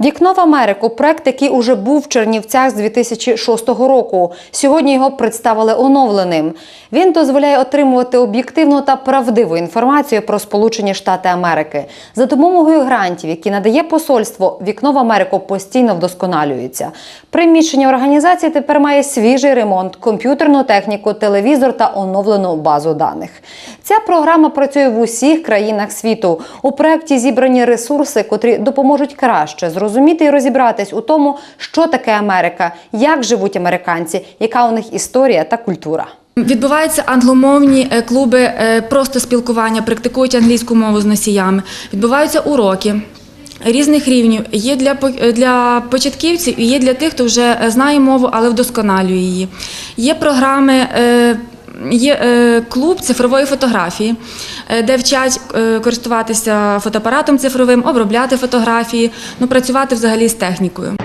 Вікно в Америку проект, який уже був в Чернівцях з 2006 року. Сьогодні його представили оновленим. Він дозволяє отримувати об'єктивну та правдиву інформацію про Сполучені Штати Америки. За допомогою грантів, які надає посольство, вікно в Америку постійно вдосконалюється. Приміщення організації тепер має свіжий ремонт, комп'ютерну техніку, телевізор та оновлену базу даних. Ця програма працює в усіх країнах світу. У проєкті зібрані ресурси, котрі допоможуть краще зрозуміти і розібратись у тому, що таке Америка, як живуть американці, яка у них історія та культура. Відбуваються англомовні е, клуби е, просто спілкування, практикують англійську мову з носіями. Відбуваються уроки різних рівнів. Є для е, для початківців і є для тих, хто вже знає мову, але вдосконалює її. Є програми. Є е, клуб цифрової фотографії, е, де вчать е, користуватися фотоапаратом цифровим, обробляти фотографії, ну працювати взагалі з технікою.